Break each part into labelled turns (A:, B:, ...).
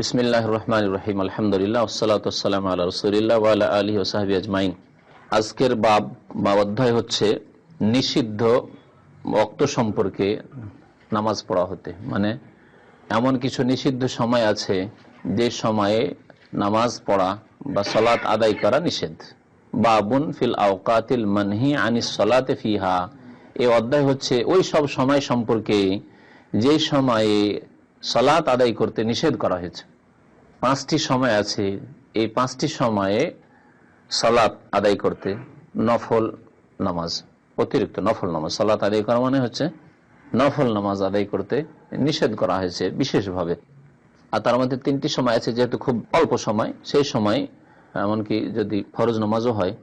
A: বিসমিল্লাহ রহমান রহিম আলহামদুলিল্লাহ ওসালাতাম আল্লাহ রসুলিল্লাহ ওয়ালা আলী ও ওসাহাবি আজমাইন আজকের বাব বা অধ্যায় হচ্ছে নিষিদ্ধ বক্ত সম্পর্কে নামাজ পড়া হতে। মানে এমন কিছু নিষিদ্ধ সময় আছে যে সময়ে নামাজ পড়া বা সলাৎ আদায় করা নিষেধ। বাবুন ফিল আওকাতিল মানহি আনিস সলাতে ফিহা। এ অধ্যায় হচ্ছে ওই সব সময় সম্পর্কে যে সময়ে সলাৎ আদায় করতে নিষেধ করা হয়েছে। পাঁচটি সময় আছে, এই পাঁচটি সময়ে সলাৎ আদায় করতে নফল নামাজ, অতিরিক্ত নফল নামাজ। সলাৎ আদায় করা মানে হচ্ছে নফল নামাজ আদায় করতে নিষেধ করা হয়েছে বিশেষভাবে। আর তার মধ্যে তিনটি সময় আছে, যেহেতু খুব অল্প সময়, সেই সময়, এমনকি যদি ফরজ নামাজও হয়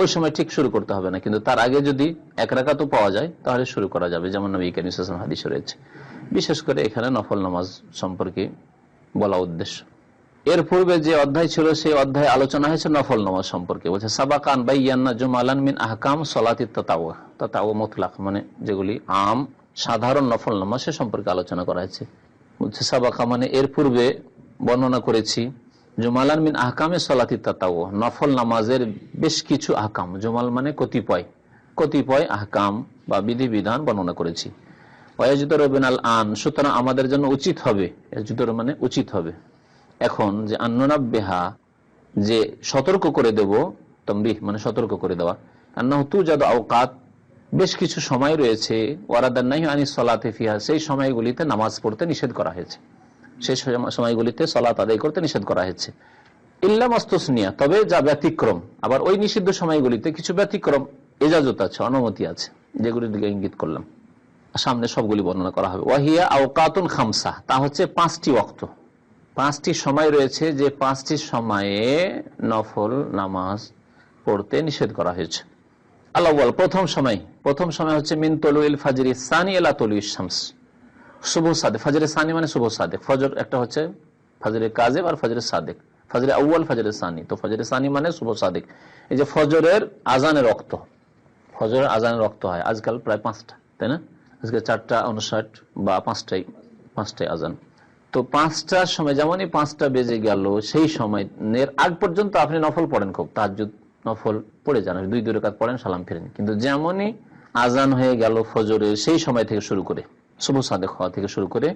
A: ওই সময় ঠিক শুরু করতে হবে না, কিন্তু তার আগে যদি এক রাকাতও পাওয়া যায়, তাহলে শুরু করা যাবে, যেমন নবী কানিস হাদিস রয়েছে। বিশেষ করে এখানে নফল নামাজ সম্পর্কে বলা উদ্দেশ্য। এর পূর্বে যে অধ্যায় ছিল, সেই অধ্যায় আলোচনা হয়েছে নফল নামাজ সম্পর্কে। বলছে, সাবাকান বাইয়ান্না জুমালান মিন আহকাম সলাতি ততাও ততাও মতলাক মানে যেগুলি আম, সাধারণ নফল নামাজ সে সম্পর্কে আলোচনা করা হয়েছে। বলছে, সাবাকা মানে এর পূর্বে বর্ণনা করেছি জুমালান মিন আহকামে সলাতি তাতাও নফল নামাজের বেশ কিছু আহকাম। জুমাল মানে কতিপয় কতিপয় আহকাম বা বিধিবিধান বর্ণনা করেছি। ওয়াজুদর আল আন, সুতরাং আমাদের জন্য উচিত হবে মানে উচিত হবে। এখন যে আন্নাবেহা যে সতর্ক করে দেব তম্বিহ মানে সতর্ক করে দেওয়া আন্নাহতু যাদ আওকাত, বেশ কিছু সময় রয়েছে ওয়ারাদান্নাহি আনি সলাতে ফিহা, সেই সময়গুলিতে নামাজ পড়তে নিষেধ করা হয়েছে। সেই সময়গুলিতে সলাত আদায় করতে নিষেধ করা হয়েছে। ইল্লা মস্তসনিয়া, তবে যা ব্যতিক্রম, আবার ওই নিষিদ্ধ সময়গুলিতে কিছু ব্যতিক্রম, এজাজত আছে, অনুমতি আছে, যেগুলির দিকে ইঙ্গিত করলাম। সামনে সবগুলি বর্ণনা করা হবে। ওয়াহিয়া আওকাতুন খামসা, তা হচ্ছে পাঁচটি অক্ত পাঁচটি সময় রয়েছে যে পাঁচটি সময়ে নফল নামাজ পড়তে নিষেধ করা হয়েছে। আল্লাহ প্রথম সময়। প্রথম সময় হচ্ছে মিন তলুইল ফাজরি, সানি এলা তলু শামস। শুভ সাদেক, ফাজরে সানি মানে শুভ সাদেক। ফজর একটা হচ্ছে ফাজরে কাজেব আর ফজরে সাদেক। ফজরে আউ্য়াল, ফজরে সানি। তো ফজরে সানি মানে শুভ সাদেক। এই যে ফজরের আজানের রক্ত, ফজরের আজানের রক্ত হয় আজকাল প্রায় পাঁচটা, তাই না? আজকে চারটা উনষাট বা পাঁচটাই পাঁচটাই আজান। তো পাঁচটার সময়, যেমনই পাঁচটা বেজে গেল, সেই সময় এর আগ পর্যন্ত আপনি নফল পড়েন খুব তাজ্জুদ নফল পড়ে যান, দুই দুই রেখাত পড়েন, সালাম ফিরেন কিন্তু যেমনই আজান হয়ে গেল ফজরের, সেই সময় থেকে শুরু করে। শুভ সাদেক হওয়া থেকে শুরু করে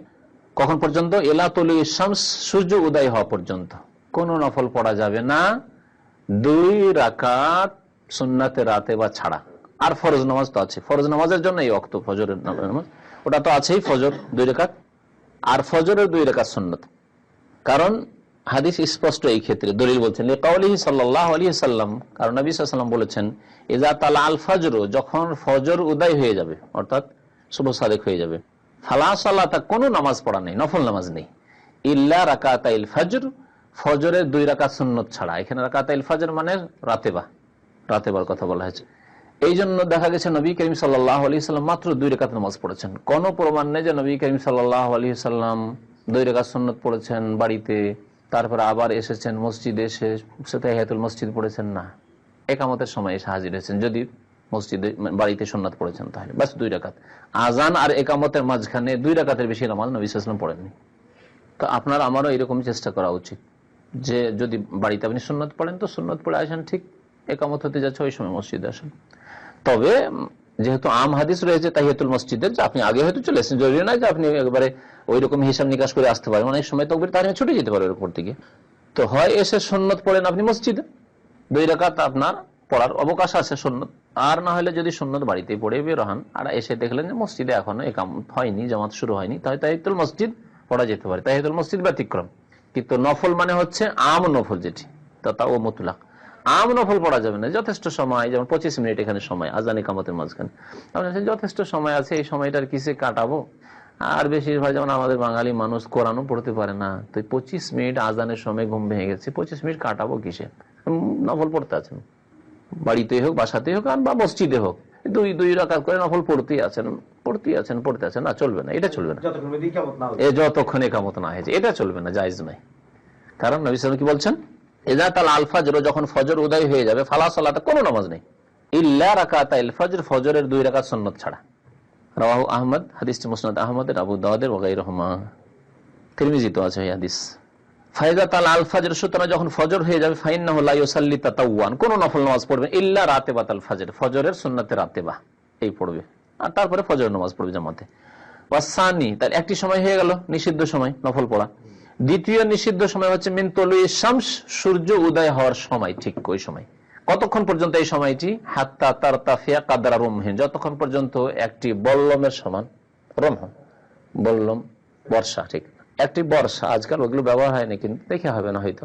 A: কখন পর্যন্ত? এলাতলি শামস, সূর্য উদয় হওয়া পর্যন্ত। কোনো নফল পড়া যাবে না। দুই রাকাত সুন্নাতে রাতে বা ছাড়া। আর ফরজ নামাজ তো আছে। ফরজ নামাজের জন্য এই অক্ত ফজরের নামাজ। ওটা তো আছেই ফজর, দুই রেখাত আর ফজরের দুই রেখাত সুন্নত। কারণ হাদিস স্পষ্ট এই ক্ষেত্রে। দলিল বলছেন সাল্লাম কারণ নবী সাল্লাম বলেছেন এজা তালা আল ফজর যখন ফজর উদয় হয়ে যাবে, অর্থাৎ শুভ সাদেক হয়ে যাবে। ফালা কোনো নামাজ পড়া নেই, নফল নামাজ নেই। ইল্লা রাকাতাইল ফজর, ফজরের দুই রাকাত সুন্নত ছাড়া। এখানে রাকাতাইল ফজর মানে রাতেবা, রাতেবার কথা বলা হয়েছে। এই জন্য দেখা গেছে নবী করিম আলী সাল্লাম মাত্র দুই রেখাত নামাজ পড়েছেন। কোনো প্রমাণ নেই যে নবী করিম আলী সাল্লাম দুই রেখাত সন্ন্যত পড়েছেন বাড়িতে, তারপরে আবার এসেছেন মসজিদে এসে সেটা হেতুল মসজিদ পড়েছেন না। একামতের সময় এসে হাজির হয়েছেন। যদি মসজিদে বাড়িতে সন্ন্যত পড়েছেন তাহলে। বাস দুই রাকাত। আজান আর একামতের মাঝখানে দুই রাকাতের বেশি নামাজ নবী সাল্লাম পড়েননি। তো আপনার আমারও এরকম চেষ্টা করা উচিত যে যদি বাড়িতে আপনি সুন্নত পড়েন, তো সুন্নত পড়ে আসেন ঠিক একামত হতে যাচ্ছে, ওই সময় মসজিদে আসেন। তবে যেহেতু আম হাদিস রয়েছে, তাহিয়াতুল মসজিদের, যে আপনি আগে হয়তো চলে এসেছেন, জরুরি নয় যে আপনি একবারে ওই রকম হিসাব নিকাশ করে আসতে পারেন। অনেক সময় তকবির তাহলে ছুটে যেতে পারে ওর থেকে তো হয় এসে সন্ন্যত পড়েন আপনি মসজিদে, দুই রেখাত আপনার পড়ার অবকাশ আছে সন্ন্যত আর না হলে যদি সন্ন্যত বাড়িতেই পড়ে বের হন, আর এসে দেখলেন যে মসজিদে এখনও একাম হয়নি, জামাত শুরু হয়নি, তাহলে তাহিতুল মসজিদ পড়া যেতে পারে। তাহিতুল মসজিদ ব্যতিক্রম। কিন্তু নফল মানে হচ্ছে আম নফল যেটি তা ও মতুলাক। আম নফল পড়া যাবে না, যথেষ্ট সময়, যেমন পঁচিশ মিনিট এখানে সময়, আজানি কামতের মাঝখানে। যথেষ্ট সময় আছে, এই সময়টার কিসে কাটাবো? আর বেশিরভাগ যেমন আমাদের বাঙালি মানুষ কোরআনও পড়তে পারে না। তো পঁচিশ মিনিট আজানের সময় ঘুম ভেঙে গেছে, পঁচিশ মিনিট কাটাবো কিসে? নফল পড়তে আছেন বাড়িতেই হোক বাসাতেই হোক আর বা মসজিদে হোক। দুই দুই রাকাত করে নফল পড়তেই আছেন পড়তেই আছেন পড়তে আছেন না চলবে না এটা চলবে না। এ যতক্ষণ একামত না হয়েছে এটা চলবে না জায়জ নাই। কারণ নবী কি বলছেন? এজা তাল আল ফজর যখন ফজর উদয় হয়ে যাবে ফালা সালাতে কোনো নামাজ নেই। ইল্লা রাকাত ফজর ফজরের দুই রাকাত সন্ন্যত ছাড়া। রাহু আহমদ হাদিসটি মুসনাদ আহমদের আবু দাওয়াদের ওগাই রহমা তিরমিজি তো আছে হাদিস। যখন ফজর হয়ে যাবে কোন নফল নামাজ পড়বে ইল্লা ফজরের এই পড়বে। আর তারপরে ফজর নামাজ পড়বে তার একটি সময় হয়ে গেল, নিষিদ্ধ সময়, নফল পড়া। দ্বিতীয় নিষিদ্ধ সময় হচ্ছে মিন তলু শামস, সূর্য উদয় হওয়ার সময়, ঠিক ওই সময়। কতক্ষণ পর্যন্ত এই সময়টি? হাত্তা তার তাফিয়া কাদারা রুমহীন, যতক্ষণ পর্যন্ত একটি বল্লমের সমান রমহ বললাম, বর্ষা, ঠিক। একটি বর্ষা, আজকাল ওগুলো ব্যবহার হয়নি, কিন্তু দেখে হবে না হয়তো।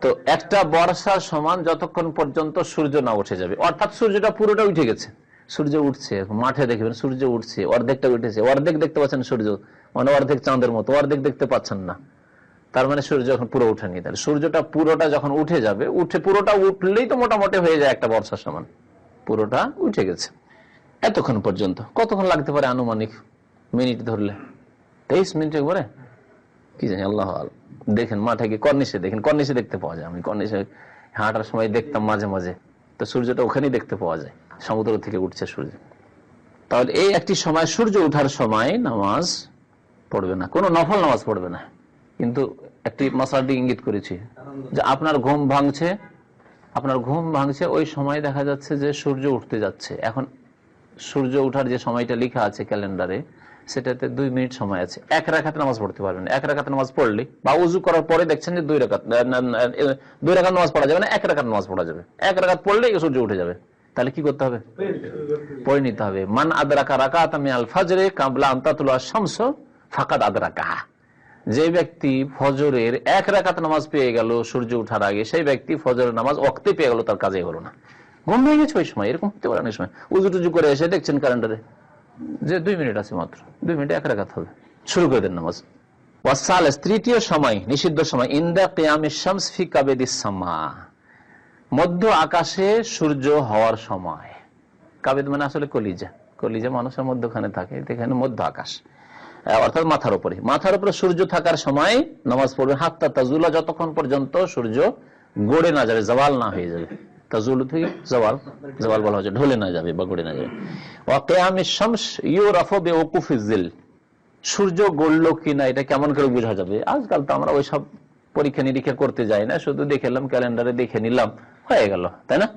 A: তো একটা বর্ষার সমান যতক্ষণ পর্যন্ত সূর্য না উঠে যাবে। অর্থাৎ সূর্যটা পুরোটা উঠে গেছে। সূর্য উঠছে, মাঠে দেখবেন সূর্য উঠছে, অর্ধেকটা উঠেছে। অর্ধেক দেখতে পাচ্ছেন সূর্য মানে অর্ধেক চাঁদের মতো, অর্ধেক দেখতে পাচ্ছেন না। তার মানে সূর্য যখন পুরো উঠেনি। তাহলে সূর্যটা পুরোটা যখন উঠে যাবে, উঠে পুরোটা উঠলেই তো মোটামুটি হয়ে যায় একটা বর্ষার সমান। পুরোটা উঠে গেছে। এতক্ষণ পর্যন্ত। কতক্ষণ লাগতে পারে আনুমানিক মিনিট ধরলে? তেইশ মিনিট একবারে কি জানি, আল্লাহ। দেখেন মাঠে গিয়ে কর্নিশে দেখেন, কর্নিশে দেখতে পাওয়া যায়। আমি কর্নিশে হাঁটার সময় দেখতাম মাঝে মাঝে। তো সূর্যটা ওখানেই দেখতে পাওয়া যায়, সমুদ্র থেকে উঠছে সূর্য। তাহলে এই একটি সময় সূর্য ওঠার সময় নামাজ পড়বে না। কোনো নফল নামাজ পড়বে না। কিন্তু একটি মশালটি ইঙ্গিত করেছি, যে আপনার ঘুম ভাঙছে, আপনার ঘুম ভাঙছে, ওই সময় দেখা যাচ্ছে যে সূর্য উঠতে যাচ্ছে। এখন সূর্য ওঠার যে সময়টা লেখা আছে ক্যালেন্ডারে সেটাতে দুই মিনিট সময় আছে। এক রাখাতে নামাজ পড়তে পারবেন। এক রাখাতে নামাজ পড়লে বা উজু করার পরে দেখছেন যে দুই রাখাত দুই রাখাত নামাজ পড়া যাবে না, এক রাখাত নামাজ পড়া যাবে। এক রাখাত পড়লেই সূর্য উঠে যাবে। তাহলে কি করতে হবে? পড়ে নিতে হবে। মান আদরাকা রাকাত আমি আল ফাজরে কাবলা আন্তাতুল শামস ফাকাদ আদরাকা। যে ব্যক্তি ফজরের এক রাকাত নামাজ পেয়ে গেল সূর্য উঠার আগে, সেই ব্যক্তি ফজরের নামাজ অক্তে পেয়ে গেল, তার কাজে হলো না। ঘুম ভেঙে গেছে ওই সময়, এরকম হতে পারে অনেক সময়। উজু টুজু করে এসে দেখছেন ক্যালেন্ডারে যে দুই মিনিট আছে মাত্র। দুই মিনিটে এক রাকাত হবে। শুরু করে দেন নামাজ। তৃতীয় সময়, নিষিদ্ধ সময়, ইন্দা কিয়ামে শামস ফি কাবেদিস মধ্য আকাশে সূর্য হওয়ার সময়। কাবেদ মানে আসলে কলিজা। কলিজা মানুষের মধ্যখানে থাকে এখানে মধ্য আকাশ। অর্থাৎ মাথার উপরে। মাথার উপরে সূর্য থাকার সময় নামাজ পড়বে। হাত্তা তাজুলা, যতক্ষণ পর্যন্ত সূর্য গড়ে না যাবে, জওয়াল না হয়ে যাবে। থেকে জওয়াল জওয়াল বলা হচ্ছে ঢলে না যাবে না যাবে। ওয়াকিয়ামে শামস ইউরাফু বিউকুফিজিল সূর্য কিনা এটা কেমন করে বোঝা যাবে? আজকাল তো আমরা ওইসব পরীক্ষা নিরীক্ষা করতে যাই না, শুধু দেখে এলাম, ক্যালেন্ডারে দেখে নিলাম, হয়ে গেল, তাই না?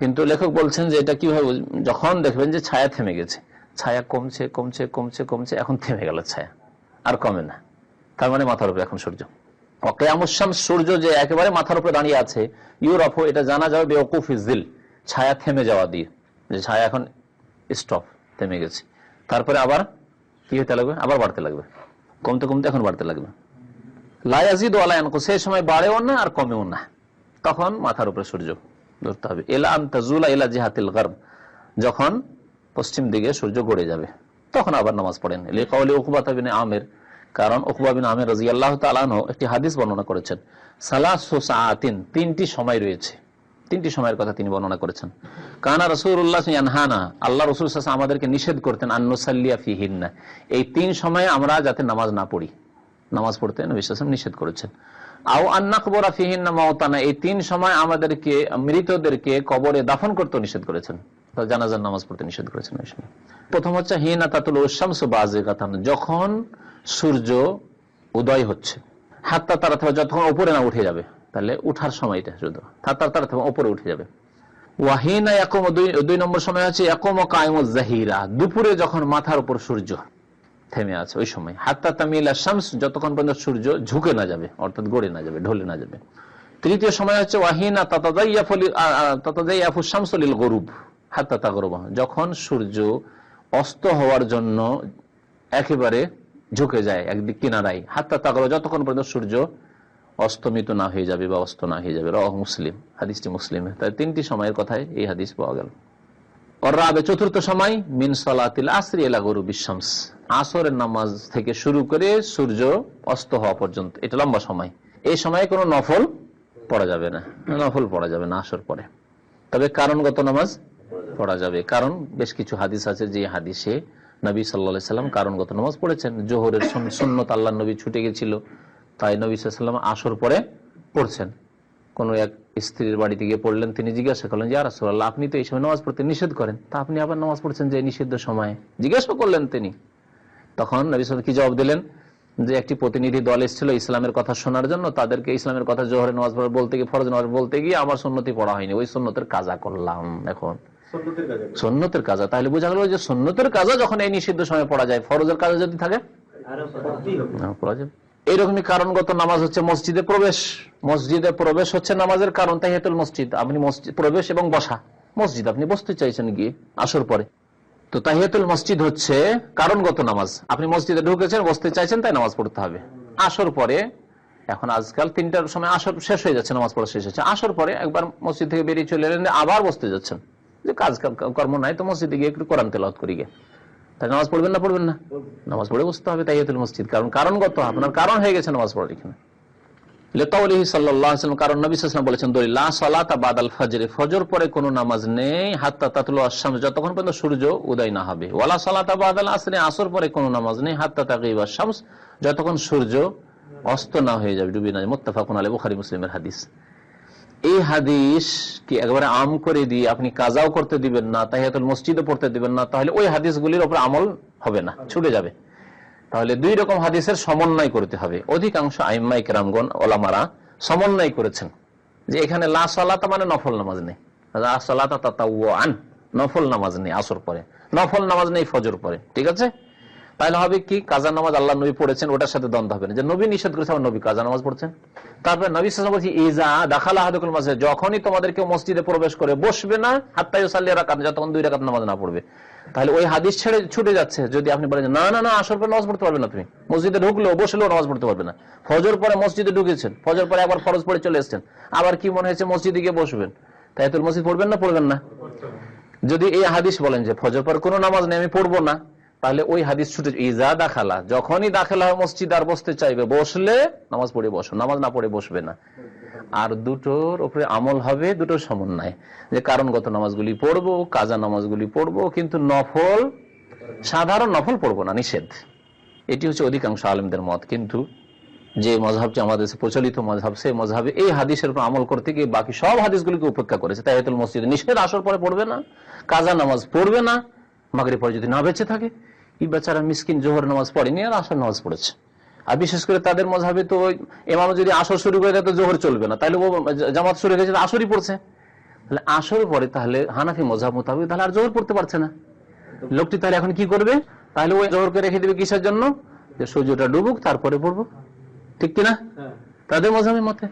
A: কিন্তু লেখক বলছেন যে এটা কীভাবে যখন দেখবেন যে ছায়া থেমে গেছে, ছায়া কমছে কমছে কমছে কমছে, এখন থেমে গেল ছায়া, আর কমে না, তার মানে মাথার উপরে এখন সূর্য। অকেয়ামুসাম সূর্য যে একেবারে মাথার উপরে দাঁড়িয়ে আছে ইউরোপ এটা জানা যাবে বেওকুফ ইজিল ছায়া থেমে যাওয়া দিয়ে। যে ছায়া এখন স্টপ থেমে গেছে। তারপরে আবার কি হতে লাগবে? আবার বাড়তে লাগবে। কমতে কমতে এখন বাড়তে লাগবে। লায়াজিদ আলায়ানকু সেই সময় বাড়েও না আর কমেও না। তখন মাথার উপরে সূর্য ধরতে হবে। এলা আন্তাজুলা এলা জিহাতিল গর্ব, যখন পশ্চিম দিকে সূর্য গড়ে যাবে, তখন আবার নামাজ পড়েন। লেখাউলি উকবা বিন আমের কারণ উকবা বিন আমের রাজি আল্লাহ তালানো একটি হাদিস বর্ণনা করেছেন। সালাসু সাআতিন, তিনটি সময় রয়েছে। তিনটি সময়ের কথা তিনি বর্ণনা করেছেন। কানা রসুল্লাহ ইয়ানহানা, আল্লাহ রসুল আমাদেরকে নিষেধ করতেন আন্নুসাল্লিয়া ফিহিন্না। এই তিন সময়ে আমরা যাতে নামাজ না পড়ি। নামাজ পড়তে নবী নিষেধ করেছেন। আও আন্নাকবরা ফিহিন্না মাওতানা, এই তিন সময় আমাদেরকে, মৃতদেরকে কবরে দাফন করতে নিষেধ করেছেন। জানাজার নামাজ পড়তে নিষেধ করেছেন ওই সময়। প্রথম হচ্ছে হিনা তাতুল বাজে যখন সূর্য উদয় হচ্ছে হাতটা তারা যতক্ষণ উপরে না উঠে যাবে, তাহলে উঠার সময়টা শুধু হাতটা তারা উপরে উঠে যাবে। ওয়াহিনা একম দুই নম্বর সময় আছে একম কায়ম জাহিরা, দুপুরে যখন মাথার উপর সূর্য থেমে আছে, ওই সময়। হাত্তা তামিলা শামস, যতক্ষণ পর্যন্ত সূর্য ঝুঁকে না যাবে, অর্থাৎ গড়ে না যাবে, ঢলে না যাবে। তৃতীয় সময় হচ্ছে ওয়াহিনা তাতাজাইয়াফু শামসলিল গরুব। হাত্তা তাগরুবা। যখন সূর্য অস্ত হওয়ার জন্য একেবারে ঝুঁকে যায় একদিক কিনারায়, হাত্তা তাগর যতক্ষণ পর্যন্ত সূর্য অস্তমিত না হয়ে যাবে বা অস্ত না হয়ে যাবে। রহ মুসলিম, হাদিসটি মুসলিমে। তাই তিনটি সময়ের কথায় এই হাদিস পাওয়া গেল। রাবে চতুর্থ সময়, মিন সালাতিল আসরি এলা গরু বিশ্বামস আসরের নামাজ থেকে শুরু করে সূর্য অস্ত হওয়া পর্যন্ত, এটা লম্বা সময়। এই সময়ে কোনো নফল পড়া যাবে না। নফল পড়া যাবে না আসর পরে। তবে কারণগত নামাজ পড়া যাবে। কারণ বেশ কিছু হাদিস আছে যে হাদিসে নবী সাল্লা সাল্লাম কারণগত নামাজ পড়েছেন। জোহরের সুন- সুন্নত আল্লাহ নবী ছুটে গেছিল, তাই নবী সাল্লাম আসর পরে পড়ছেন। কোন এক স্ত্রীর বাড়িতে গিয়ে পড়লেন, তিনি জিজ্ঞাসা করলেন যে রাসুল্লাহ আপনি তো এই সময় নামাজ পড়তে নিষেধ করেন, তা আপনি আবার নামাজ পড়ছেন যে নিষিদ্ধ সময়ে? জিজ্ঞাসা করলেন তিনি। তখন নবী সাল্লাম কি জবাব দিলেন? যে একটি প্রতিনিধি দল এসেছিল ইসলামের কথা শোনার জন্য, তাদেরকে ইসলামের কথা জোহরের নামাজ পড়া বলতে গিয়ে, ফরজ নামাজ বলতে গিয়ে আমার সন্ন্যতি পড়া হয়নি, ওই সন্ন্যতের কাজা করলাম এখন।
B: সন্ন্যতের কাজে
A: তাহলে বোঝা গেল যে সন্ন্যতের কাজা যখন এই নিষিদ্ধ সময় পড়া যায় ফরজের কাজা যদি থাকে? পড়া যাবে। এইরকমই কারণগত নামাজ হচ্ছে মসজিদে প্রবেশ। মসজিদে প্রবেশ হচ্ছে নামাজের কারণ তাহিয়াতুল মসজিদ। আপনি মসজিদ প্রবেশ এবং বসা। মসজিদ আপনি বসতে চাইছেন গিয়ে আসর পরে। তো তাহিয়াতুল মসজিদ হচ্ছে কারণগত নামাজ। আপনি মসজিদে ঢুকেছেন বসতে চাইছেন তাই নামাজ পড়তে হবে। আসর পরে এখন আজকাল তিনটার সময় আসর শেষ হয়ে যাচ্ছে নামাজ পড়া শেষ হচ্ছে। আসর পরে একবার মসজিদ থেকে বেরিয়ে চলে এলেন আবার বসতে যাচ্ছেন। যে কাজ কর্ম নাই তো মসজিদে গিয়ে একটু কোরআন তেলাওয়াত করি গিয়ে তাই নামাজ পড়বেন না পড়বেন না? নামাজ পড়ে বসতে হবে তাইয়াতুল মসজিদ। কারণ কারণগত আপনার কারণ হয়ে গেছে নামাজ পড়ার এখানে। লেতাউলিহি সাল্লাল্লাহু আলাইহি কারণ নবী সাল্লাল্লাহু বলেছেন দলিল লা সালাতা বাদাল ফজর ফজর পরে কোনো নামাজ নেই হাত্তা তাতলু আশ-শামস যতক্ষণ পর্যন্ত সূর্য উদয় না হবে। ওয়ালা সালাতা বাদাল আসরে আসর পরে কোনো নামাজ নেই হাত্তা তাগিবা শামস যতক্ষণ সূর্য অস্ত না হয়ে যাবে। ডুবে না যায়। মুত্তাফাকুন আলাইহি বুখারী মুসলিমের হাদিস। এই হাদিস কি একবারে আম করে দিয়ে আপনি কাজাও করতে দিবেন না, তাহিয়াতুল মসজিদও পড়তে দিবেন না, তাহলে ওই হাদিসগুলির উপর আমল হবে না, ছুটে যাবে। তাহলে দুই রকম হাদিসের সমন্বয় করতে হবে। অধিকাংশ আইম্মাই কেরামগণ ওলামারা সমন্বয় করেছেন যে এখানে লা সালাতা মানে নফল নামাজ নেই। লা সালাতা তাতাওয়ান নফল নামাজ নেই আসর পরে, নফল নামাজ নেই ফজর পরে, ঠিক আছে? তাহলে হবে কি? কাজা নামাজ আল্লাহ নবী পড়েছেন, ওটার সাথে দ্বন্দ্ব হবে না। যে নবী নিষেধ করেছে আমার নবী কাজা নামাজ পড়ছেন। তারপরে নবী সাল্লাম বলছি ইজা দাখালা হাদুকুল মাসে যখনই তোমাদের কেউ মসজিদে প্রবেশ করে বসবে না হাত্তাই সাল্লি রাকাত যতক্ষণ দুই রাকাত নামাজ না পড়বে। তাহলে ওই হাদিস ছেড়ে ছুটে যাচ্ছে, যদি আপনি বলেন না না না, আসর পরে নামাজ পড়তে পারবে না তুমি মসজিদে ঢুকলো বসলেও নামাজ পড়তে পারবে না। ফজর পরে মসজিদে ঢুকেছেন, ফজর পরে একবার ফরজ পড়ে চলে এসেছেন। আবার কি মনে হয়েছে, মসজিদে গিয়ে বসবেন? তাই তোর মসজিদ পড়বেন না পড়বেন না। যদি এই হাদিস বলেন যে, ফজর পর কোনো নামাজ নেই, আমি পড়ব না তাহলে ওই হাদিস ছুটে ইজা দাখালা, যখনই দাখালা হয় মসজিদ আর বসতে চাইবে, বসলে নামাজ পড়ে বসো, নামাজ না পড়ে বসবে না। আর দুটোর উপরে আমল হবে দুটোর সমন্বয়, যে কারণগত নামাজগুলি পড়ব, কাজা নামাজগুলি পড়ব, কিন্তু নফল, সাধারণ নফল পড়ব না, নিষেধ। এটি হচ্ছে অধিকাংশ আলেমদের মত, কিন্তু যে মজহাবটি আমাদের প্রচলিত মজহাব, সেই মজহাবে এই হাদিসের উপর আমল করতে গিয়ে বাকি সব হাদিসগুলিকে উপেক্ষা করেছে। তাইয়াতুল মসজিদ নিষেধ আসর পরে পড়বে না, কাজা নামাজ পড়বে না মাগরি পরে যদি না বেঁচে থাকে বেচারা মিসকিন জোহর নামাজ পড়েনি আর আসর নামাজ পড়েছে। আর বিশেষ করে তাদের মজাবে তো এমাম যদি আসর শুরু করে দেয় তো জোহর চলবে না। তাহলে ও জামাত শুরু হয়েছে আসরই পড়ছে। তাহলে আসর পরে তাহলে হানাফি মজাব মোতাবেক তাহলে আর জোহর পড়তে পারছে না। লোকটি তাহলে এখন কি করবে? তাহলে ওই জোহরকে রেখে দেবে কিসের জন্য? যে সূর্যটা ডুবুক তারপরে পড়ব। ঠিক কিনা?
B: হ্যাঁ।
A: তাদের মজাবের মতে।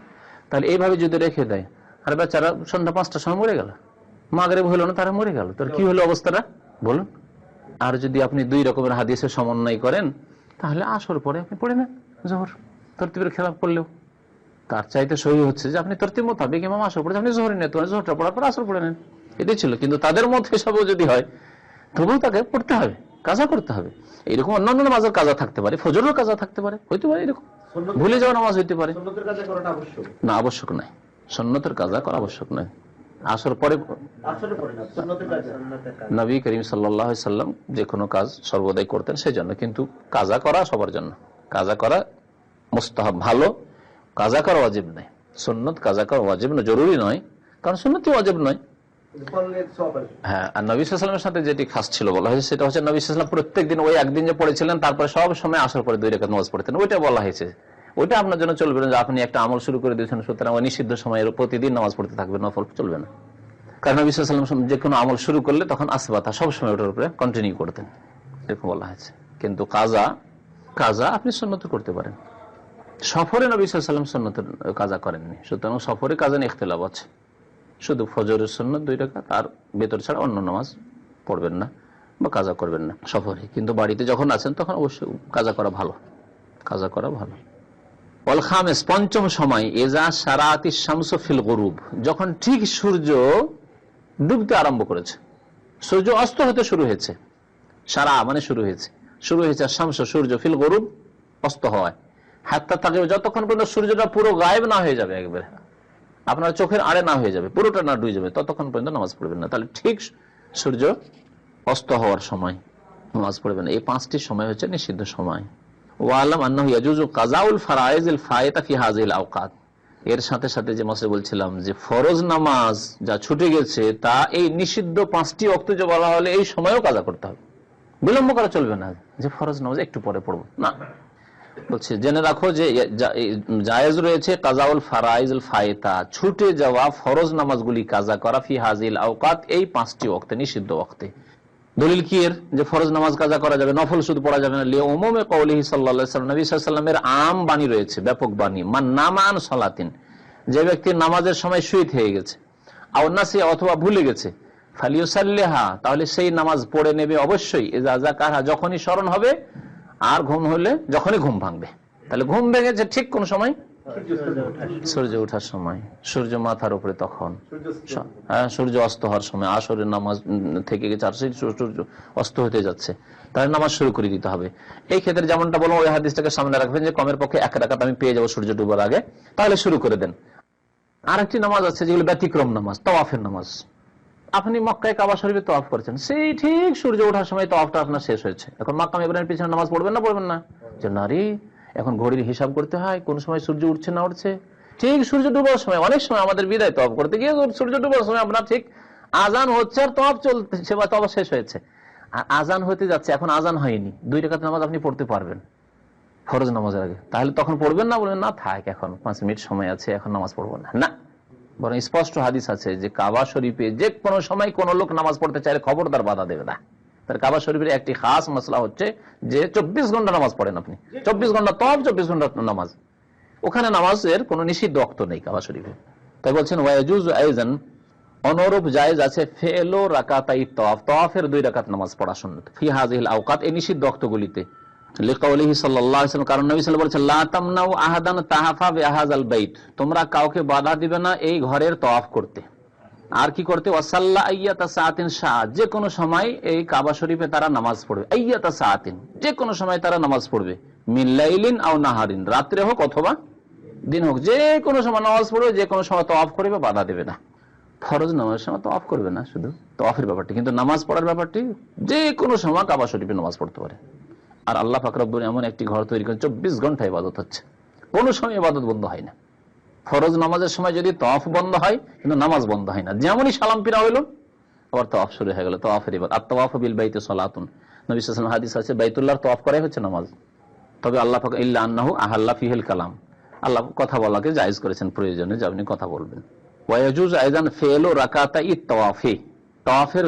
A: তাহলে এইভাবে যদি রেখে দেয় আর বেচারা সন্ধ্যা পাঁচটার সময় মরে গেল। মাগরে হলো না তারা মরে গেল। তোর কি হলো অবস্থাটা? বলুন। আর যদি আপনি দুই রকমের হাদিসের সমন্বয় করেন তাহলে আসর পরে আপনি পড়ে নেন জোহর। তরতিবের খেলাপ করলেও। তার চাইতে সহি হচ্ছে যে আপনি তরতিব মোতাবেক ইমাম আসর পড়ে আপনি জোহরে নেন জোহরটা পড়ার পর আসর পড়ে নেন। এটাই ছিল। কিন্তু তাদের মত হিসাবেও যদি হয় তবুও তাকে পড়তে হবে কাজা করতে হবে। এরকম অন্যান্য নামাজের কাজা থাকতে পারে ফজরের কাজা থাকতে পারে হইতে পারে এরকম। ভুলে যাওয়া নামাজ হইতে পারে। না আবশ্যক নাই সন্ন্যতের কাজা করা আবশ্যক নয়। আসর পরে
B: না
A: নবী করিম সাল্লাহ সাল্লাম যে কোনো কাজ সর্বদাই করতেন সেই জন্য কিন্তু কাজা করা সবার জন্য। কাজা করা মোস্তাহাব ভালো কাজা করা অজীব নয়। সুন্নত কাজা করা অজীব নয় জরুরি নয় কারণ সুন্নতি অজীব নয়। হ্যাঁ আর নবী সাল্লামের সাথে যেটি খাস ছিল বলা হয়েছে সেটা হচ্ছে নবী সাল্লাম প্রত্যেক দিন ওই একদিন যে পড়েছিলেন তারপরে সব সময় আসার পরে দুই রেখা নামাজ পড়তেন ওইটা বলা হয়েছে। ওইটা আপনার জন্য চলবে না, যে আপনি একটা আমল শুরু করে দিয়েছেন, সুতরাং নিষিদ্ধ সময়ের প্রতিদিন নামাজ পড়তে থাকবে, নফল চলবে না। কারণ নবী সাল্লাম যে কোনো আমল শুরু করলে তখন আসবাতা সবসময় ওটার উপরে কন্টিনিউ করতেন। এরকম বলা হয়েছে। কিন্তু কাজা কাজা আপনি সন্ন্যত করতে পারেন। সফরে নবী সাল্লাম সন্ন্যতের কাজা করেননি। সুতরাং সফরে কাজা নিয়ে ইখতলাফ আছে। শুধু ফজরের সন্ন্য দুই টাকা তার ভেতর ছাড়া অন্য নামাজ পড়বেন না বা কাজা করবেন না সফরে। কিন্তু বাড়িতে যখন আছেন, তখন অবশ্যই কাজা করা ভালো। কাজা করা ভালো। অল পঞ্চম সময়, এজা সারাতি শামস ফিল গরুব। যখন ঠিক সূর্য ডুবতে আরম্ভ করেছে। সূর্য অস্ত হতে শুরু হয়েছে। সারা মানে শুরু হয়েছে। শুরু হয়েছে শামস, সূর্য ফিল গরুব, অস্ত হওয়ায়। হাতটা থাকে যতক্ষণ পর্যন্ত সূর্যটা পুরো গায়েব না হয়ে যাবে একবারে। আপনার চোখের আড়ে না হয়ে যাবে, পুরোটা না ডুবে যাবে, ততক্ষণ পর্যন্ত নামাজ পড়বেন না। তাহলে ঠিক সূর্য অস্ত হওয়ার সময় নামাজ পড়বেন। এই পাঁচটি সময় হচ্ছে নিষিদ্ধ সময়। ওয়ালাম আন্নাহু ইয়াজুজু কাজাউল এর সাথে সাথে যে মাসে বলছিলাম যে ফরজ নামাজ যা ছুটে গেছে, তা এই নিষিদ্ধ পাঁচটি অক্ত যে বলা হলে এই সময়ও কাজা করতে হবে। বিলম্ব করা চলবে না। যে ফরজ নামাজ একটু পরে পড়ব। না। বলছে, জেনে রাখো যে জায়েজ রয়েছে কাজাউল ফারাইজুল ফায়তা। ছুটে যাওয়া ফরজ নামাজগুলি কাজা করা ফি হাজিল আওকাত এই পাঁচটি ওক্তে নিষিদ্ধ ওক্তে দলিল কি এর? যে ফরজ নামাজ কাজা করা যাবে, নফল শুধু পড়া যাবে না। লিয়ে ওমমে কৌলিহি নবী সাল্লামের আম বাণী রয়েছে, ব্যাপক বাণী। মান নামান সলাতিন, যে ব্যক্তির নামাজের সময় শহীদ হয়ে গেছে আউনাসি অথবা ভুলে গেছে, ফালিউসাল্লেহা, তাহলে সেই নামাজ পড়ে নেবে অবশ্যই। এজা কাহা যখনই স্মরণ হবে, আর ঘুম হলে যখনই ঘুম ভাঙবে। তাহলে ঘুম ভেঙেছে ঠিক কোন সময়? সূর্য ওঠার সময় সূর্য মাথার উপরে তখন। হ্যাঁ সূর্য অস্ত হওয়ার সময় আসরের নামাজ থেকে গেছে আর সেই সূর্য অস্ত হতে যাচ্ছে। তাহলে নামাজ শুরু করে দিতে হবে। এই ক্ষেত্রে যেমনটা বলব ওই হাদিসটাকে সামনে রাখবেন যে কমের পক্ষে এক রাকাত আমি পেয়ে যাব সূর্য ডুবার আগে। তাহলে শুরু করে দেন। আর একটি নামাজ আছে যেগুলো ব্যতিক্রম নামাজ তওয়াফের নামাজ। আপনি মক্কায় কাবা শরীফে তওয়াফ করেছেন সেই ঠিক সূর্য ওঠার সময় তওয়াফটা আপনার শেষ হয়েছে। এখন মাক্কাম ইব্রাহিমের পিছনে নামাজ পড়বেন না পড়বেন না। যে নারী এখন ঘড়ির হিসাব করতে হয়, কোন সময় সূর্য উঠছে না উঠছে। ঠিক সূর্য ডুবার সময়, অনেক সময় আমাদের বিদায় তওয়াফ করতে গিয়ে সূর্য ডুবার সময় আপনার ঠিক আজান হচ্ছে আর তওয়াফ চলছে বা তওয়াফ শেষ হয়েছে। আর আজান হতে যাচ্ছে, এখন আজান হয়নি। দুই রেখাত নামাজ আপনি পড়তে পারবেন, ফরজ নামাজের আগে। তাহলে তখন পড়বেন না, বলবেন, না, থাক এখন, পাঁচ মিনিট সময় আছে, এখন নামাজ পড়ব না। না। বরং স্পষ্ট হাদিস আছে যে, কাবা শরীফে যে কোনো সময় কোন লোক নামাজ পড়তে চাইলে খবরদার বাধা দেবে না। তার কাবা শরীফের একটি খাস মশলা হচ্ছে যে চব্বিশ ঘণ্টা নামাজ পড়েন আপনি। চব্বিশ ঘণ্টা তব চব্বিশ ঘণ্টা নামাজ। ওখানে নামাজের কোনো নিষিদ্ধ অক্ত নেই কাবা শরীফে। তাই বলছেন ওয়াজুজ আয়োজন অনুরূপ জায়েজ আছে ফেলো রাকাতাই তফ। তফের দুই রাকাত নামাজ পড়া সুন্নত। ফি হাজিল আওকাত, এই নিষিদ্ধ অক্তগুলিতে কারণ নবী তোমরা কাউকে বাধা দিবে না এই ঘরের তওয়াফ করতে। আর কি করতে? ওয়াসাল্লা আইয়াতা সাআতিন শাহ যে কোনো সময় এই কাবা শরীফে তারা নামাজ পড়বে। আইয়াতা সাআতিন। যে কোনো সময় তারা নামাজ পড়বে। মিন লাইলিন আও নাহারিন। রাত্রে হোক অথবা দিন হোক। যে কোনো সময় নামাজ পড়বে যে কোনো সময় তওয়াফ করবে, বাধা দেবে না। ফরজ নামাজের সময় তওয়াফ করবে না শুধু। তওয়াফের ব্যাপারটি। কিন্তু নামাজ পড়ার ব্যাপারটি যে কোনো সময় কাবা শরীফে নামাজ পড়তে পারে। আর আল্লাহ ফাকরাবুল এমন একটি ঘর তৈরি করে চব্বিশ ঘণ্টা ইবাদত হচ্ছে। কোনো সময় ইবাদত বন্ধ হয় না। ফরজ নামাজের সময় যদি তফ বন্ধ হয়, কিন্তু নামাজ বন্ধ হয় না। যেমনই সালাম পিরা হইল, আবার তফ শুরু হয়ে গেল তফের ইবাদ আর তওয়াফ বিল বাইতে সলাতুন। হাদিস আছে, বাইতুল্লাহর তওয়াফ করাই হচ্ছে নামাজ। তবে আল্লাহ ইল্লা আন্নাহু আহাল্লা ফিহিল কালাম। আল্লাহ কথা বলাকে জায়েজ করেছেন, প্রয়োজনে যে আপনি কথা বলবেন। আইজান ফেলো রাকাতা ই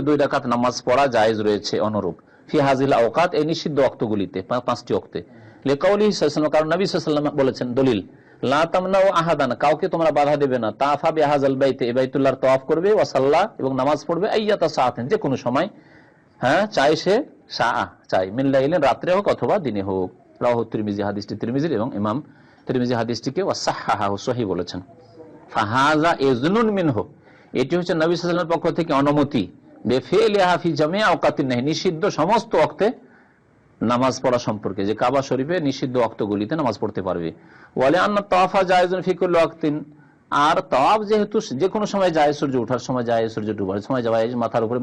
A: দুই রাকাত নামাজ পড়া রয়েছে, অনুরূপ। ফি হাজিল আওকাত, এই নিষিদ্ধ অক্তগুলিতে পাঁচটি অক্তে লেকাউলি সাল্লাম কারণ নবী সাল্লাম বলেছেন, দলিল। লা তামনাউ আহাদান, কাউকে তোমরা বাধা দেবে না। বাইতে বাইতুল্লাহর করবে, ওয়া সাল্লাহ এবং নামাজ পড়বে, আইয়াতা যে কোনো সময়। হ্যাঁ চাই সে শাহ চাই রাত্রে হোক অথবা দিনে হোক। রাহ তিরমিজি, হাদিসটি তিরমিজির এবং ইমাম তিরমিজি হাদিসটিকে ওয়াসাহা সহি বলেছেন। ফাহাজা এজনুন মিনহ, এটি হচ্ছে নবী সাল্লামের পক্ষ থেকে অনুমতি। বেফেল হাফি জামিয়া ওকাতিন নেই, নিষিদ্ধ সমস্ত অক্তে নামাজ পড়া সম্পর্কে, যে কাবা শরীফে নিষিদ্ধ অক্তগুলিতে নামাজ পড়তে পারবে। ওয়ালে আন্না তাওয়াফা জায়েজুন ফিকুল ওয়াক্তিন। আর তাওয়াফ যেহেতু যে কোনো সময় যায় সূর্য ওঠার সময় যায় সূর্য ডুবার সময় যায় মাথার উপরে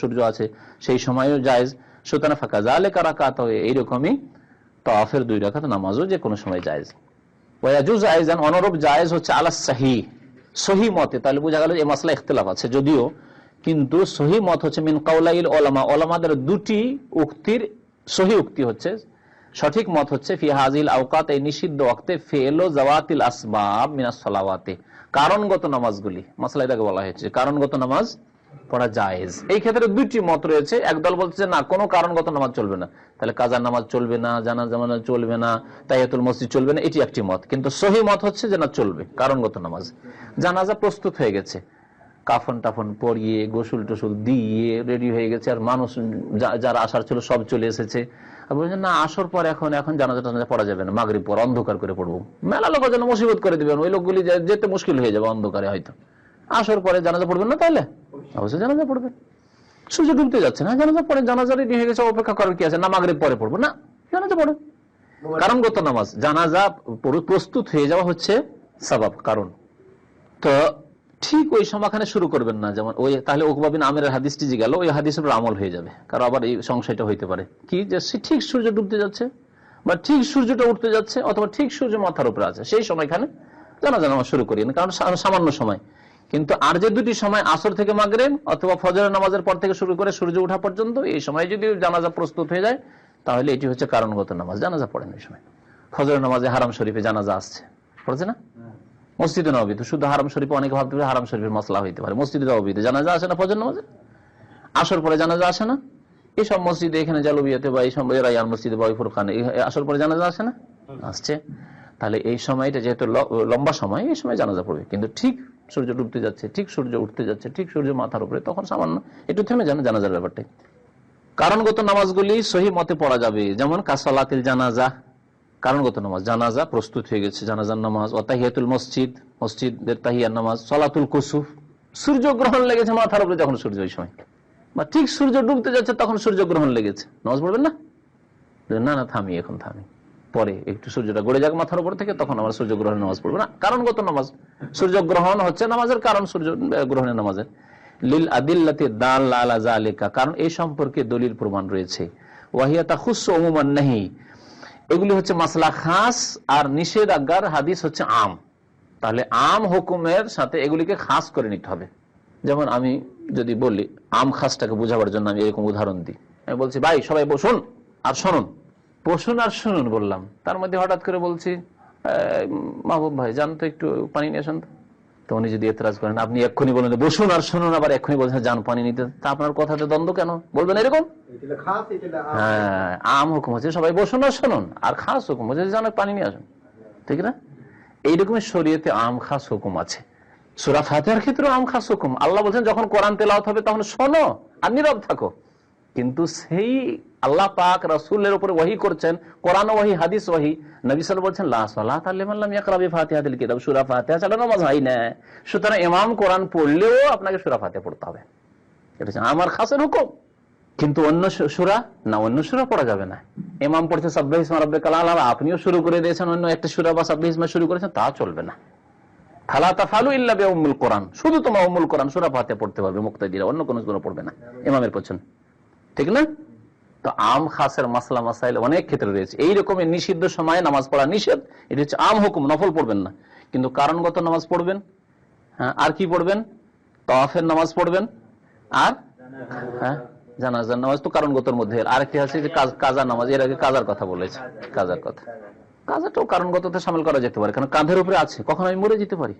A: সূর্য আছে, সেই সময়ও জায়েজ। সুতরাং ফাঁকা জালে কারাকাত এইরকমই তাওয়াফের দুই রাকাত নামাজও যে কোনো সময় জায়েজ। ওয়াজুজ আইজান, অনুরূপ জায়েজ হচ্ছে আলা সাহি সহি মতে, তাহলে বোঝা গেল এই মাসলা ইখতলাফ আছে যদিও, কিন্তু সহি মত হচ্ছে মিন কাউলাইল ওলামা ওলামাদের দুটি উক্তির সহি উক্তি হচ্ছে, সঠিক মত হচ্ছে, ফি হাজিল আওকাত, এই নিষিদ্ধ ওয়াক্তে, ফেলো জাওয়াতিল আসবাব মিনাস সালাওয়াতে, কারণগত নামাজগুলি, মাসলা এটাকে বলা হয়েছে, কারণগত নামাজ পড়া জায়েজ। এই ক্ষেত্রে দুইটি মত রয়েছে, একদল বলছে, না, কোনো কারণগত নামাজ চলবে না। তাহলে কাজার নামাজ চলবে না জানা জামানা চলবে না তাইয়াতুল মসজিদ চলবে না, এটি একটি মত। কিন্তু সহি মত হচ্ছে যে না চলবে, কারণগত নামাজ। জানাজা প্রস্তুত হয়ে গেছে। কাফন টাফন পরিয়ে, গোসল টোসল দিয়ে রেডি হয়ে গেছে, আর মানুষ যারা আসার ছিল সব চলে এসেছে। না, আসর পর এখন এখন জানাজা টানাজা পড়া যাবে না, মাগরিব পর অন্ধকার করে পড়ব। মেলা লোক যেন মুসিবত করে দিবেন ওই লোকগুলি যেতে মুশকিল হয়ে যাবে অন্ধকারে হয়তো। আসর পরে জানাজা পড়বেন না তাহলে? অবশ্যই জানাজা পড়বেন সূর্য ডুবতে যাচ্ছে না, জানাজা পড়ে, জানাজা রেডি হয়ে গেছে, অপেক্ষা করার কি আছে? না, মাগরিব পরে পড়ব, না, জানাজা পড়ে। কারণ কারণগত নামাজ, জানাজা পুরো প্রস্তুত হয়ে যাওয়া হচ্ছে সাবাব, কারণ। তো ঠিক ওই সময়খানে শুরু করবেন না, যেমন ওই, তাহলে ওকবাবিন আমের হাদিসটি যে গেল, ওই উপর আমল হয়ে যাবে। কারণ আবার এই সংশয়টা হইতে পারে। কি? যে ঠিক সূর্য ডুবতে যাচ্ছে, বা ঠিক সূর্যটা উঠতে যাচ্ছে, অথবা ঠিক সূর্য মাথার উপরে আছে, সেই সময়খানে জানাজা নামাজ শুরু করিয়েন কারণ সামান্য সময়। কিন্তু আর যে দুটি সময় আসর থেকে মাগরেন অথবা ফজরের নামাজের পর থেকে শুরু করে সূর্য ওঠা পর্যন্ত, এই সময় যদি জানাজা প্রস্তুত হয়ে যায়, তাহলে এটি হচ্ছে কারণগত নামাজ। জানাজা পড়েন এই সময়। ফজর নামাজে হারাম শরীফে জানাজা আসছে। পড়েছে না? মসজিদে নবী তো শুধু হারাম শরীফে অনেকে ভাবতে পারে হারাম শরীফের মশলা হইতে পারে। মসজিদে নবীতে জানাজা আসে না ফজর নামাজে? আসর পরে জানাজা আসে না? এইসব মসজিদে, এখানে জালুবিয়াতে বা এই সব রায়ার মসজিদে বা ফুরখানে আসর পরে জানাজা আসে না? আসছে। তাহলে এই সময়টা যেহেতু লম্বা সময়, এই সময় জানাজা পড়বে। কিন্তু ঠিক সূর্য ডুবতে যাচ্ছে, ঠিক সূর্য উঠতে যাচ্ছে, ঠিক সূর্য মাথার উপরে, তখন সামান্য একটু থেমে যান জানাজার ব্যাপারটাই। কারণগত নামাজগুলি সহি মতে পড়া যাবে। যেমন কাসালাতিল জানাজা কারণগত নামাজ, জানাজা প্রস্তুত হয়ে গেছে, জানাজার নামাজ অতাহিয়াতুল মসজিদ, মসজিদের তাহিয়ার নামাজ, সলাতুল কুসুফ। সূর্য গ্রহণ লেগেছে মাথার উপরে যখন সূর্য ওই সময়। বা ঠিক সূর্য ডুবতে যাচ্ছে তখন সূর্য গ্রহণ লেগেছে। নামাজ পড়বেন না? না না, থামি, এখন থামি। পরে একটু সূর্যটা গড়ে যাক মাথার উপর থেকে, তখন আমরা সূর্য গ্রহণের নামাজ পড়ব। না, কারণগত নামাজ। সূর্য গ্রহণ হচ্ছে নামাজের কারণ, সূর্য গ্রহণের নামাজের। লিল আদিল্লাতি দাল আলা জালিকা কারণ এই সম্পর্কে দলিল প্রমাণ রয়েছে। ওয়াহিয়াতা খুস ওমুমান নাহি। এগুলি হচ্ছে মাসলা খাস আর নিষেধাজ্ঞার হাদিস হচ্ছে আম। তাহলে আম হুকুমের সাথে এগুলিকে খাস করে নিতে হবে। যেমন আমি যদি বলি আম খাসটাকে বোঝাবার জন্য আমি এরকম উদাহরণ দিই। আমি বলছি ভাই সবাই বসুন আর শুনুন। বসুন আর শুনুন বললাম। তার মধ্যে হঠাৎ করে বলছি "আহ, মাহবুব ভাই জানতো একটু পানি নিয়ে আসুন তো।" তো উনি যদি এতরাজ করেন আপনি এক্ষুনি বলেন বসুন আর শুনুন আবার এক্ষুনি বলছেন যান পানি নিতে। তা আপনার কথাতে দ্বন্দ্ব কেন? বলবেন এরকম। হ্যাঁ আম হুকুম হচ্ছে সবাই বসুন আর শুনুন আর খাস হুকুম হচ্ছে জানো পানি নিয়ে আসুন। ঠিক না? এইরকমই শরীয়তে আম খাস হুকুম আছে। সুরা ফাতেহার ক্ষেত্রে আম খাস হুকুম। আল্লাহ বলছেন যখন কোরআন তেলাওয়াত হবে তখন শোনো আর নীরব থাকো। কিন্তু সেই আল্লাহ পাক রাসূলের উপরে ওয়াহি করছেন, কোরআন ওয়াহি, হাদিস ওয়াহি। নবী সাল্লাল্লাহু বলছেন সুতরাং ইমাম কোরআন পড়লেও আপনাকে সূরা ফাতিহা পড়তে হবে। আমার খাসের হুকুম। কিন্তু অন্য সুরা, না, অন্য সুরা পড়া যাবে না। ইমাম পড়ছে, সাব্বাহ ইসমা রাব্বিকাল আলা আপনিও শুরু করে দিয়েছেন, অন্য একটা সুরা, বা সাব্বাহ ইসমা শুরু করেছেন, তা চলবে না। ফালা ঠিক না? তো আম খাসের মাসলা মাসাইল অনেক ক্ষেত্রে রয়েছে। এই রকমের নিষিদ্ধ সময়ে নামাজ পড়া নিষেধ, এটা হচ্ছে আম হুকুম, নফল পড়বেন না। কিন্তু কারণগত নামাজ পড়বেন হ্যাঁ আর কি পড়বেন? তওয়াফের নামাজ পড়বেন, আর হ্যাঁ জানাজার নামাজ তো কারণগতর মধ্যে। আরেকটি আছে যে কাজ- কাজা নামাজ, এর আগে কাজার কথা বলেছে, কাজার কথা। কাজাটাও কারণগততে সামিল করা যেতে পারে, কারণ কাঁধের উপরে আছে, কখন আমি মরে যেতে পারি।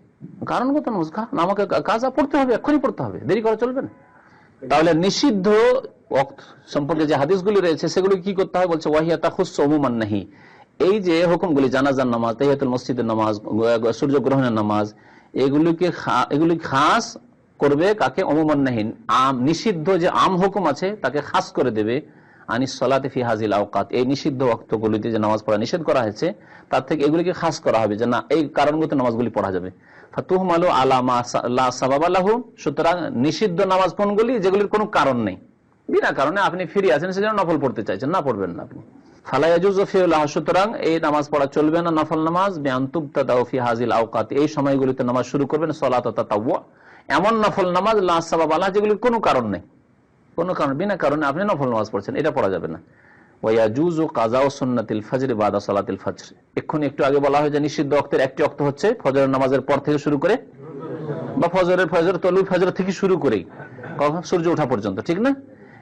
A: কারণগত নামাজ আমাকে কাজা পড়তে হবে, এক্ষুনি পড়তে হবে, দেরি করা চলবে না। তাহলে নিষিদ্ধ সম্পর্কে যে হাদিসগুলি রয়েছে, সেগুলি কি করতে হয়? বলছে, ওয়াহিয়া তাখুস অমুমান নাহি। এই যে হুকুমগুলি, জানাজার নামাজ, তাহিয়াতুল মসজিদের নামাজ, সূর্যগ্রহণের নামাজ, এগুলিকে এগুলি খাস করবে কাকে? অমুমান নাহিন আম, নিষিদ্ধ যে আম হুকুম আছে, তাকে খাস করে দেবে। আনি সলাতে ফি হাজিল আওকাত। এই নিষিদ্ধ ওয়াক্তগুলিতে যে নামাজ পড়া নিষেধ করা হয়েছে, তার থেকে এগুলিকে খাস করা হবে যে না, এই কারণগত নামাজগুলি পড়া যাবে। ফাতুহমালু আলা মা সা- লা সাবাবা সুতরাং নিষিদ্ধ নামাজ কোনগুলি? যেগুলির কোনো কারণ নেই। বিনা কারণে আপনি ফিরে আছেন সেজন্য নফল পড়তে চাইছেন। না পড়বেন না আপনি। এই নামাজ পড়া চলবে না, নফল নামাজ। হাজিল এই সময়গুলিতে নামাজ শুরু করবেন এমন নফল নামাজ যেগুলির কোনো কারণ নেই। কোনো কারণ, বিনা কারণে আপনি নফল নামাজ পড়ছেন, এটা পড়া যাবে না। ও কাজা ও ফজর বাদা সালাতিল ফজর। এক্ষুনি একটু আগে বলা হয় যে, নিষিদ্ধ অক্তের একটি অক্ত হচ্ছে ফজরের নামাজের পর থেকে শুরু করে, বা ফজরের ফজর তলু ফজর থেকে শুরু করেই। সূর্য ওঠা পর্যন্ত, ঠিক না?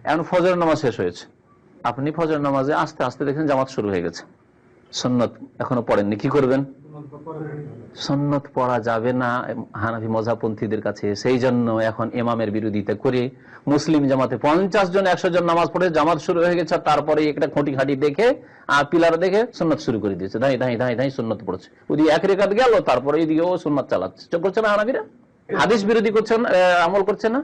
A: এখন ফজরের নামাজ শেষ হয়েছে। আপনি ফজরের নামাজে আস্তে আস্তে দেখেন জামাত শুরু হয়ে গেছে। সন্নত এখনও পড়েননি কি করবেন? সন্নত পড়া যাবে না হানাফি মজাপন্থীদের কাছে। সেই জন্য এখন ইমামের বিরোধিতা করে মুসলিম জামাতে পঞ্চাশ জন একশো জন নামাজ পড়ে জামাত শুরু হয়ে গেছে। তারপরে একটা খুঁটি খাটি দেখে আর পিলার দেখে সুন্নত শুরু করে দিয়েছে। ধাই ধাই ধাই ধাই সুন্নত পড়ছে। ওদিকে এক রেখাত গেল তারপরে এইদিকে ও সুন্নত চালাচ্ছে। করছে না হানাফিরা? হাদিস বিরোধী করছেন আমল করছে না?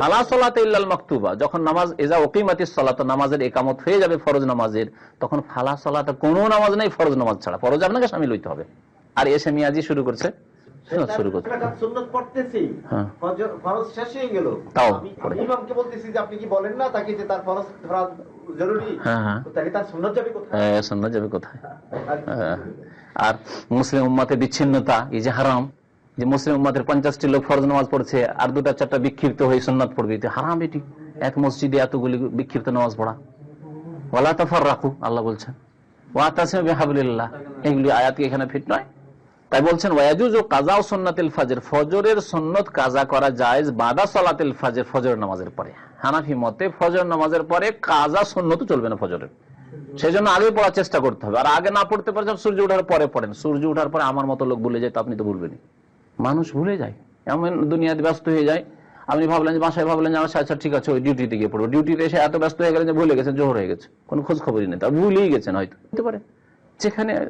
A: ফালা সলাতে ইল্লাল মাকতুবা। যখন নামাজ এজা ওকিমাতি সলাত নামাজের একামত হয়ে যাবে ফরজ নামাজের তখন ফালা সলাতে কোনো নামাজ নেই ফরজ নামাজ ছাড়া। ফরজ আপনাকে সামিল হইতে হবে। আর এসে মিয়াজি শুরু করছে। শুরু করছে।
B: সুন্নত পড়তেছি। ফরজ শেষ হয়ে গেল।
A: তাও
B: আমি
A: পড়ে।
B: আমি ইমামকে বলতেছি যে আপনি কি বলেন না তাকে যে তার ফরজ ধরা জরুরি?
A: হ্যাঁ।
B: তাহলে তার সুন্নত যাবে কোথায়?
A: হ্যাঁ, সুন্নত যাবে কোথায়।
B: আর
A: মুসলিম উম্মাতে বিচ্ছিন্নতা এই যে হারাম যে মুসলিম উম্মাতের পঞ্চাশটি লোক ফরজ নামাজ পড়ছে, আর দুটা চারটা বিক্ষিপ্ত হয়ে সুন্নাত পড়বে। হারাম এটি। এক মসজিদে এতগুলি বিক্ষিপ্ত নামাজ পড়া। ওয়ালা তাফার রাখু আল্লাহ বলছেন। ওয়া পরে। পরে আগে পড়ার চেষ্টা করতে হবে। আর আগে না পড়তে পারছেন সূর্য ওঠার পরে পড়েন। সূর্য ওঠার পরে আমার মতো লোক ভুলে যায় আপনি তো ভুলবেনই। মানুষ ভুলে যায়। এমন দুনিয়াতে ব্যস্ত হয়ে যায়। আপনি ভাবলেন যে বাসায় ভাবলেন যে আচ্ছা আচ্ছা ঠিক আছে, ওই ডিউটিতে গিয়ে পড়ব। ডিউটিতে এসে এত ব্যস্ত হয়ে গেলেন যে ভুলে গেছেন, জোহর হয়ে গেছে। কোনো খোঁজ খবরই নেই। তার ভুলেই গেছেন হয়তো। হতে পারে। যেখানে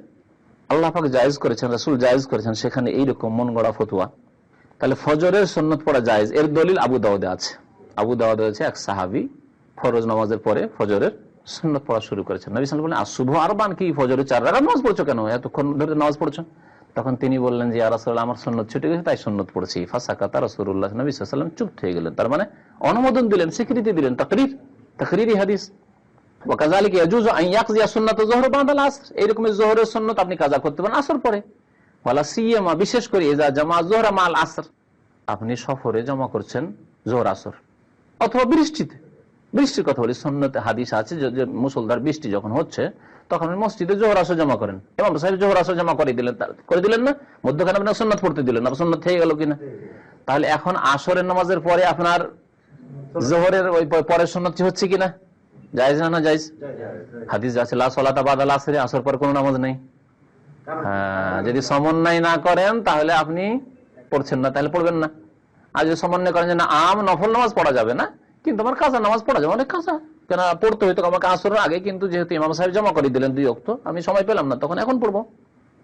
A: আল্লাহ পাক জায়েজ করেছেন, রাসুল জায়েজ করেছেন, সেখানে এইরকম মন গড়া ফতুয়া। তাহলে ফজরের সন্ন্যত পড়া জায়েজ। এর দলিল আবু দাউদে আছে। আবু দাউদে আছে এক সাহাবি। ফরজ নামাজের পরে ফজরের সন্ন্যত পড়া শুরু করেছেন। নবী সাল বলেন আর শুভ আরবান কি ফজরের চার রাখাত নামাজ পড়ছো কেন? এতক্ষণ ধরে নামাজ পড়ছো? তখন তিনি বললেন যে রাসুল আমার সন্ন্যত ছুটে গেছে, তাই সন্ন্যত পড়ছি। ফাঁসাকা তার রসুল্লাহ নবী সাল্লাম চুপ হয়ে গেলেন। তার মানে অনুমোদন দিলেন, স্বীকৃতি দিলেন, তকরির তকরিরি হাদিস। অথবা বৃষ্টিতে। যে বৃষ্টি যখন হচ্ছে তখন মসজিদে জোহর জমা করেন। এবং সাহেব জোহর জমা করে দিলেন করে দিলেন না? মধ্যখানে আপনার সন্ন্যত পড়তে দিলেন, আপনার সন্ন্যত থেকে গেল কিনা? তাহলে এখন আসরের নামাজের পরে আপনার জোহরের ওই পরের সন্ন্যতি হচ্ছে কিনা? না না হাদিস আছে আসরে, আসর পর কোনো নামাজ নেই। হ্যাঁ যদি সমন্বয় না করেন, তাহলে আপনি পড়ছেন না, তাহলে পড়বেন না। আর যদি সমন্বয় করেন যে না, আম নফল নামাজ পড়া যাবে না, কিন্তু আমার কাঁচা নামাজ পড়া যাবে, অনেক কাঁচা। কেন পড়তে হইতো, আমাকে আসরের আগে কিন্তু যেহেতু ইমাম সাহেব জমা করে দিলেন দুই অক্ত আমি সময় পেলাম না, তখন এখন পড়ব।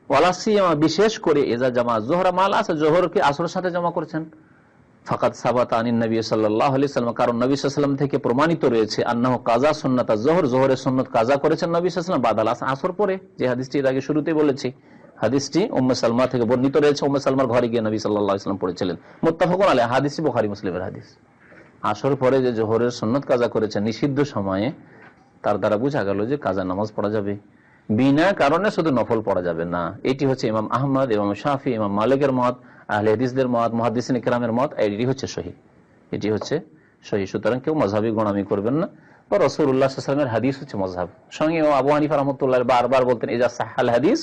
A: ওয়ালাসিয়ামা বিশেষ করে এজা জামা জোহরা মাল আছে, জোহরকে আসরের সাথে জমা করছেন। ফাকাত সাবাত আনিন নবী সাল্লাম কারণ নবী সাল্লাম থেকে প্রমাণিত রয়েছে আন্নাহ কাজা সুন্নাতা জোহর, জোহরের সুন্নত কাজা করেছেন নবী সাল্লাম বাদাল আস- আসর পরে, যে হাদিসটি এর আগে শুরুতে বলেছি। হাদিসটি উম্মে সালমা থেকে বর্ণিত রয়েছে, উম্মে সালমার ঘরে গিয়ে নবী সাল্লাহ ইসলাম পড়েছিলেন। মোত্তাফাকুন আলী হাদিসটি বুখারী, মুসলিমের হাদিস। আসর পরে যে জোহরের সুন্নত কাজা করেছেন নিষিদ্ধ সময়ে, তার দ্বারা বোঝা গেল যে কাজা নামাজ পড়া যাবে। বিনা কারণে শুধু নফল পড়া যাবে না। এটি হচ্ছে ইমাম আহমদ, ইমাম শাফি, ইমাম মালিকের মত, আহলে মত মহাদিসিন ইকরামের মত, এটি হচ্ছে সহি। এটি হচ্ছে সহি। সুতরাং কেউ মজাবি গোনামি করবেন না। বা রসুল্লাহামের হাদিস হচ্ছে মজাব সঙ্গে আবু হানিফা রহমতুল্লাহ বারবার বলতেন এজা সাহাল হাদিস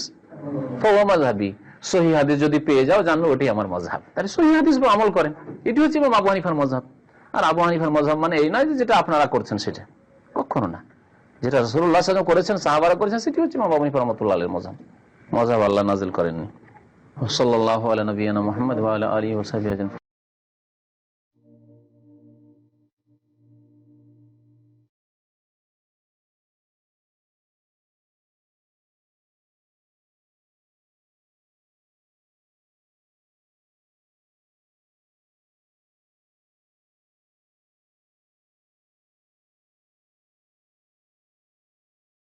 A: মজহাবি সহি হাদিস যদি পেয়ে যাও জানলো ওটি আমার মজহাব তাহলে সহি হাদিস আমল করেন। এটি হচ্ছে ইমাম আবু হানিফার মজহাব আর আবু হানিফার মজাহ মানে এই নয় যেটা আপনারা করছেন সেটা। কখনো না। যেটা রসুল্লাহ সাজম করেছেন, সাহাবারা করেছেন, সেটি হচ্ছে আবু হানিফা রহমতুল্লাহ আলের মজাহ আল্লাহ নাজিল করেননি। সাল্লাহ আলা মোহাম্মদ আলা আজমাইন।